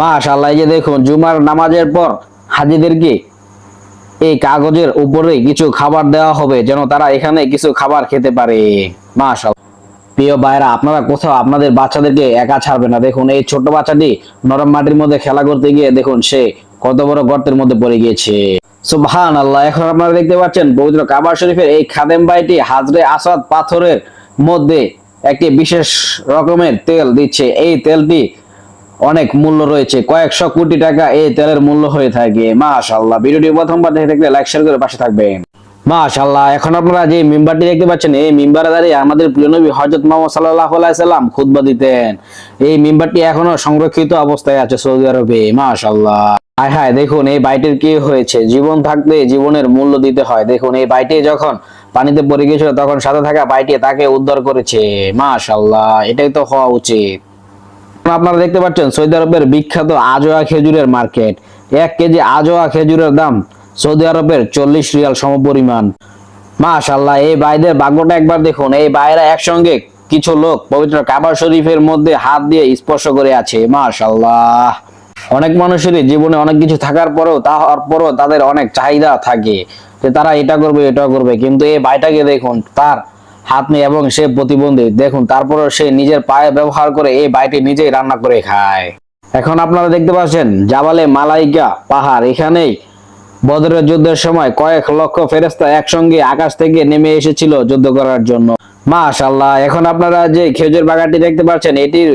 মাশাআল্লাহ, এই যে দেখুন, জুমার নামাজের পর হাজিদেরকে এই কাগজের উপরে কিছু খাবার দেওয়া হবে যেন তারা এখানে কিছু খাবার খেতে পারে। মাশাআল্লাহ। প্রিয় ভাইরা আপনারা কোথাও আপনাদের বাচ্চাদেরকে একা ছাড়বেন না। দেখুন, এই ছোট বাচ্চাটি নরম মাটির মধ্যে খেলা করতে গিয়ে দেখুন, সে কত বড় গর্তের মধ্যে পড়ে গিয়েছে। সুবহান আল্লাহ এখন আপনারা দেখতে পাচ্ছেন, পবিত্র কাবার শরীফের এই খাদেম বাইটি হাজরে আসাদ পাথরের মধ্যে একটি বিশেষ রকমের তেল দিচ্ছে। এই তেলটি অনেক মূল্য রয়েছে। কয়েকশো কোটি টাকা এই তেলের মূল্য হয়ে থাকে। মাশাল্লাহ ভিডিওটি প্রথমবার দেখে থাকলে লাইক শেয়ার করে পাশে থাকবেন। মাশাল্লাহ এখন আপনারা যে মিম্বারটি দেখতে পাচ্ছেন, এই মিম্বারে দাঁড়িয়ে আমাদের প্রিয় নবী হজরত মোহাম্মদ সাল্লাহ সাল্লাম খুতবা দিতেন। এই মিম্বারটি এখনও সংরক্ষিত অবস্থায় আছে সৌদি আরবে। মাশাল্লাহ হায় হায়, দেখুন এই বাইটির কি হয়েছে? জীবন থাকতে জীবনের মূল্য দিতে হয়। দেখুন এই বাইটি যখন পানিতে পড়ে গিয়েছিল, তখন সাথে থাকা বাইটি তাকে উদ্ধার করেছে। মাশাল্লাহ এটাই তো হওয়া উচিত। আপনারা দেখতে পাচ্ছেন, সৌদি আরবের বিখ্যাত আজোয়া খেজুরের মার্কেট। এক কেজি আজোয়া খেজুরের দাম সৌদি আরবের চল্লিশ রিয়াল সমপরিমাণ। মাশাল্লাহ এই বাইদের ভাগ্যটা একবার দেখুন। এই বাইরা একসঙ্গে কিছু লোক পবিত্র কাবার শরীফের মধ্যে হাত দিয়ে স্পর্শ করে আছে মাশাল্লাহ অনেক মানুষেরই জীবনে অনেক কিছু থাকার পরেও তাহার তারপরও তাদের অনেক চাহিদা থাকে যে তারা এটা করবে এটা করবে। কিন্তু এই ভাইটাকে দেখুন, তার হাত নেই এবং সে প্রতিবন্ধী। দেখুন, তারপরও সে নিজের পায়ে ব্যবহার করে এই বাইটি নিজেই রান্না করে খায়। এখন আপনারা দেখতে পাচ্ছেন, জাবালে মালাইকা পাহাড়। এখানেই বদরের যুদ্ধের সময় কয়েক লক্ষ ফেরেস্তা একসঙ্গে আকাশ থেকে নেমে এসেছিল যুদ্ধ করার জন্য। মাশাল্লাহ এখন আপনারা যে খেজুর বাগানটি দেখতে পাচ্ছেন, এটির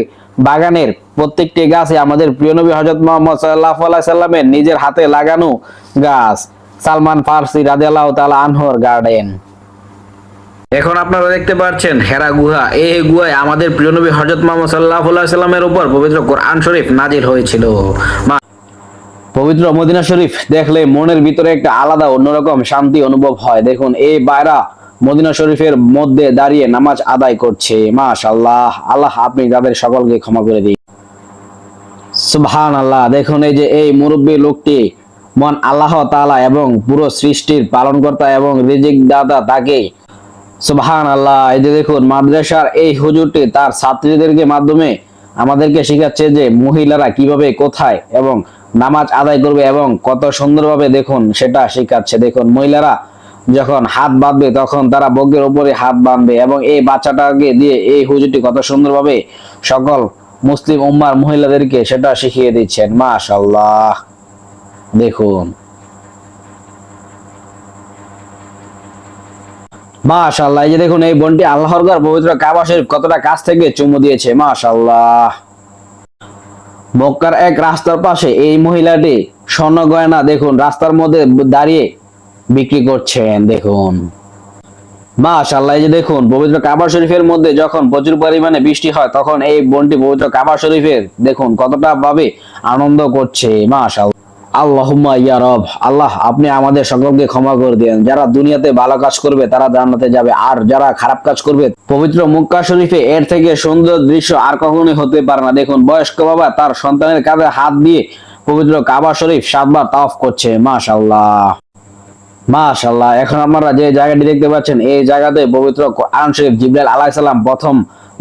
বাগানের প্রত্যেকটি গাছে আমাদের প্রিয় নবী হজরত মোহাম্মদ সাল্লাহ সাল্লামের নিজের হাতে লাগানো গাছ। সালমান ফার্সি রাদিয়াল্লাহু তাআলা আনহর গার্ডেন। এখন আপনারা দেখতে পাচ্ছেন হেরা গুহা। এই গুহায় আমাদের প্রিয় নবী হজরত মোহাম্মদ সাল্লাহ সাল্লামের উপর পবিত্র কোরআন শরীফ নাজিল হয়েছিল। পবিত্র মদিনা শরীফ দেখলে মনের ভিতরে একটা আলাদা অন্যরকম শান্তি অনুভব হয়। দেখুন, এই বাইরা মদিনা শরীফের মধ্যে দাঁড়িয়ে নামাজ আদায় করছে। মাশাআল্লাহ, আল্লাহ আপনি তাদের সকলকে ক্ষমা করে দিন। সুবহান আল্লাহ দেখুন এই যে এই মুরব্বী লোকটি মন আল্লাহ তাআলা এবং পুরো সৃষ্টির পালনকর্তা এবং রিজিক দাতা তাকে সুবহান আল্লাহ এই যে দেখুন, মাদ্রাসার এই হুজুরটি তার ছাত্রীদেরকে মাধ্যমে আমাদেরকে শেখাচ্ছে যে মহিলারা কীভাবে কোথায় এবং নামাজ আদায় করবে এবং কত সুন্দরভাবে দেখুন সেটা শেখাচ্ছে। দেখুন, মহিলারা যখন হাত বাঁধবে তখন তারা বগের উপরে হাত বাঁধবে এবং এই বাচ্চাটাকে দিয়ে এই হুজুরটি কত সুন্দরভাবে সকল মুসলিম উম্মার মহিলাদেরকে সেটা শিখিয়ে দিচ্ছেন। মাশাল্লাহ দেখুন মাশাআল্লাহ, এই যে দেখুন, এই বোনটি আল্লাহর ঘর পবিত্র কাবা শরীফ কতটা কাছ থেকে চুমু দিয়েছে, মাশাআল্লাহ। মক্কার এক রাস্তার পাশে এই মহিলাটি স্বর্ণ গয়না, দেখুন, রাস্তার মধ্যে দাঁড়িয়ে বিক্রি করছেন, দেখুন। মাশাআল্লাহ, এই যে দেখুন, পবিত্র কাবা শরীফের মধ্যে যখন প্রচুর পরিমাণে বৃষ্টি হয়, তখন এই বোনটি পবিত্র কাবা শরীফের, দেখুন, কতটা ভাবে আনন্দ করছে, মাশাআল্লাহ। আল্লাহুম্মা ইয়া রব, আল্লাহ, আপনি আমাদের সকলকে ক্ষমা করে দেন যারা দুনিয়াতে ভালো কাজ করবে, তারা জান্নাতে যাবে। আর যারা খারাপ কাজ করবে, পবিত্র মক্কা শরীফে এর থেকে সুন্দর দৃশ্য আর কখনোই হতে পারে না। দেখুন, বয়স্ক বাবা তার সন্তানের কাঁধে হাত দিয়ে পবিত্র কাবা শরীফ সাতবার তাওয়াফ করছে। মাশাআল্লাহ। মাশাআল্লাহ। এখন আপনারা যে জায়গাটি দেখতে পাচ্ছেন, এই জায়গাতে পবিত্র কোরআন শরীফ জিব্রাইল আলাইহিস সালাম প্রথম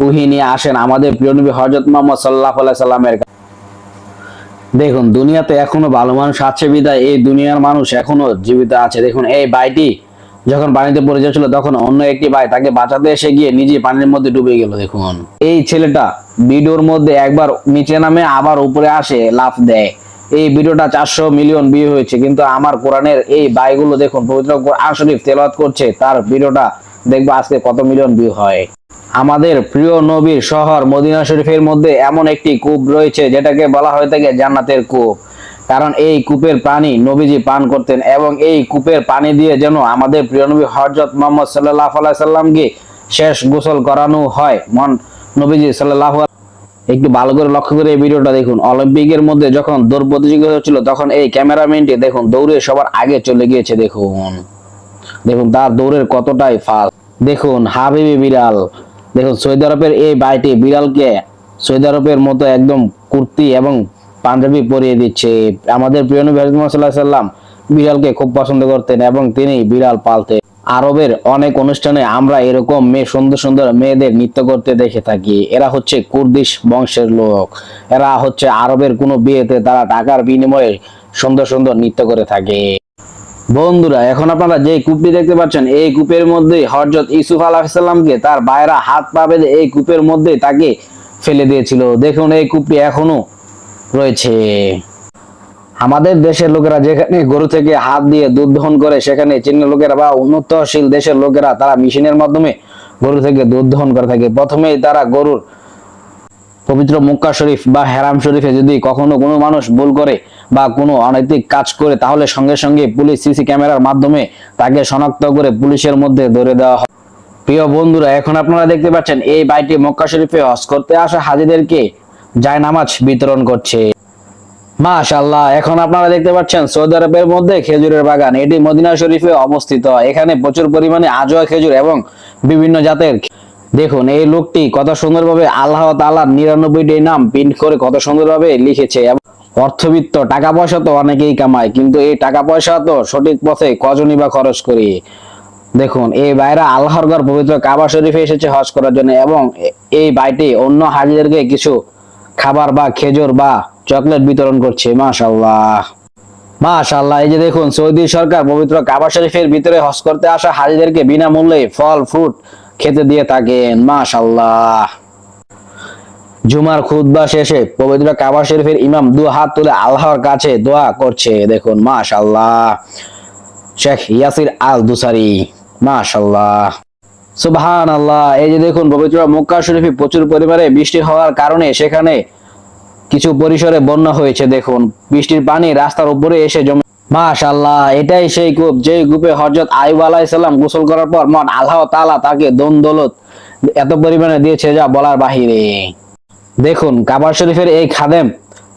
উহি নিয়ে আসেন আমাদের প্রিয় নবী হযরত মুহাম্মদ সাল্লাল্লাহু আলাইহি সাল্লামের। দেখুন, দুনিয়াতে এখনও ভালো মানুষ আছে বিদায় এই দুনিয়ার মানুষ এখনও জীবিত আছে। দেখুন, এই ভাইটি যখন পানিতে পড়ে যাচ্ছিল, তখন অন্য একটি ভাই তাকে বাঁচাতে এসে গিয়ে নিজে পানির মধ্যে ডুবে গেল, দেখুন। এই ছেলেটা ভিডিওর মধ্যে একবার নিচে নামে আবার উপরে আসে, লাফ দেয়। এই ভিডিওটা চারশো মিলিয়ন ভিউ হয়েছে, কিন্তু আমার কোরআনের এই বাইগুলো দেখুন, পবিত্র কোরআন শরীফ তেলাওয়াত করছে, তার ভিডিওটা দেখব আজকে কত মিলিয়ন ভিউ হয়। আমাদের প্রিয় নবীর শহর মদিনা শরীফের মধ্যে এমন একটি কূপ রয়েছে যেটাকে বলা হয়ে থাকে জান্নাতের কূপ। কারণ এই কূপের পানি নবীজি পান করতেন এবং এই কূপের পানি দিয়ে যেন আমাদের প্রিয় নবী হজরত মোহাম্মদ সাল্লাহ সাল্লামকে শেষ গোসল করানো হয়। মন নবীজি সাল্লাহ একটু ভালো করে লক্ষ্য করে এই ভিডিওটা দেখুন। অলিম্পিকের মধ্যে যখন দৌড় প্রতিযোগিতা হচ্ছিল, তখন এই ক্যামেরাম্যানটি দেখুন, দৌড়ে সবার আগে চলে গিয়েছে, দেখুন। দেখুন তার দৌড়ের কতটাই ফাস্ট। দেখুন হাবিবি বিড়াল দেখুন, সৌদি আরবের এই বাইটি বিড়ালকে সৌদি আরবের মতো একদম কুর্তি এবং পাঞ্জাবি পরিয়ে দিচ্ছে। আমাদের প্রিয় নবী আলাইহি সাল্লাম বিড়ালকে খুব পছন্দ করতেন এবং তিনি বিড়াল পালতেন আরবের অনেক অনুষ্ঠানে আমরা এরকম মেয়ে, সুন্দর সুন্দর মেয়েদের নৃত্য করতে দেখে থাকি। এরা হচ্ছে কুর্দিশ বংশের লোক। এরা হচ্ছে আরবের কোনো বিয়েতে তারা টাকার বিনিময়ে সুন্দর সুন্দর নৃত্য করে থাকে। বন্ধুরা, এখন আপনারা যে কূপটি দেখতে পাচ্ছেন, এই কূপের মধ্যে হরজত ইসুফ আলাহিসাল্লামকে তার বাইরা হাত পা বেঁধে এই কূপের মধ্যে তাকে ফেলে দিয়েছিল। দেখুন, এই কূপটি এখনও রয়েছে। আমাদের দেশের লোকেরা যেখানে গরু থেকে হাত দিয়ে দুধ দহন করে, সেখানে চীনের লোকেরা বা উন্নতশীল দেশের লোকেরা তারা মেশিনের মাধ্যমে গরু থেকে দুধ দহন করে থাকে। প্রথমেই তারা গরুর পবিত্র মক্কা শরীফ বা হেরাম শরীফে যদি কখনো কোনো মানুষ ভুল করে বা কোনো অনৈতিক কাজ করে, তাহলে সঙ্গে সঙ্গে পুলিশ সিসি ক্যামেরার মাধ্যমে তাকে শনাক্ত করে পুলিশের মধ্যে ধরে দেওয়া হয়। প্রিয় বন্ধুরা, এখন আপনারা দেখতে পাচ্ছেন এই বাইটি মক্কা শরীফে হজ করতে আসা হাজিদেরকে জায়নামাজ বিতরণ করছে। মাশাল্লাহ এখন আপনারা দেখতে পাচ্ছেন সৌদি আরবের মধ্যে খেজুরের বাগান। এটি মদিনা শরীফে অবস্থিত। এখানে প্রচুর পরিমাণে আজোয়া খেজুর এবং বিভিন্ন জাতের দেখুন, এই লোকটি কত সুন্দরভাবে আল্লাহ তাআলার নিরানব্বইটি নাম প্রিন্ট করে কত সুন্দরভাবে লিখেছে অর্থবিত্ত টাকা পয়সা তো অনেকেই কামায়, কিন্তু এই টাকা পয়সা তো সঠিক পথে কজনই বা খরচ করি? দেখুন, এই বাইরা আল্লাহর ঘর পবিত্র কাবা শরীফে এসেছে হজ করার জন্য এবং এই বাইটি অন্য হাজিদেরকে কিছু খাবার বা খেজুর বা চকলেট বিতরণ করছে মাশাল্লাহ মাশাল্লাহ এই যে দেখুন, সৌদি সরকার পবিত্র কাবা শরীফের ভিতরে হজ করতে আসা হাজিদেরকে বিনামূল্যে ফল ফ্রুট খেতে দিয়ে থাকেন মাশাল্লাহ জুমার খুতবা শেষে পবিত্র কাবা শরীফের ইমাম দু হাত তুলে আল্লাহর কাছে দোয়া করছে, দেখুন মাশাল্লাহ শেখ ইয়াসির আল দুসারি মাশাল্লাহ সুবহান আল্লাহ এই যে দেখুন, পবিত্র মক্কা শরীফে প্রচুর পরিমাণে বৃষ্টি হওয়ার কারণে সেখানে কিছু পরিসরে বন্যা হয়েছে, দেখুন। বৃষ্টির পানি রাস্তার উপরে এসে জমে মাশাল্লাহ এটাই সেই কূপ যে কূপে হজরত আইব আলাইসাল্লাম গোসল করার পর মন আল্লাহ তাআলা তাকে দন দৌলত এত পরিমাণে দিয়েছে যা বলার বাহিরে। দেখুন, কাবার শরীফের এই খাদেম,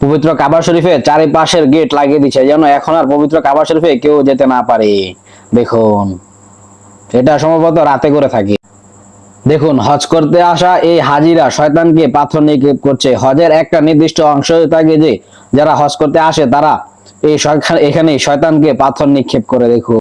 পবিত্র কাবার শরীফে চারিপাশের গেট লাগিয়ে দিচ্ছে যেন এখন আর পবিত্র কাবার শরীফে কেউ যেতে না পারে। দেখুন, এটা সম্ভবত রাতে করে থাকে। দেখুন, হজ করতে আসা এই হাজিরা শয়তানকে পাথর নিক্ষেপ করছে। হজের একটা নির্দিষ্ট অংশ থাকে যে, যারা হজ করতে আসে, তারা এই এখানে শয়তানকে পাথর নিক্ষেপ করে দেখুন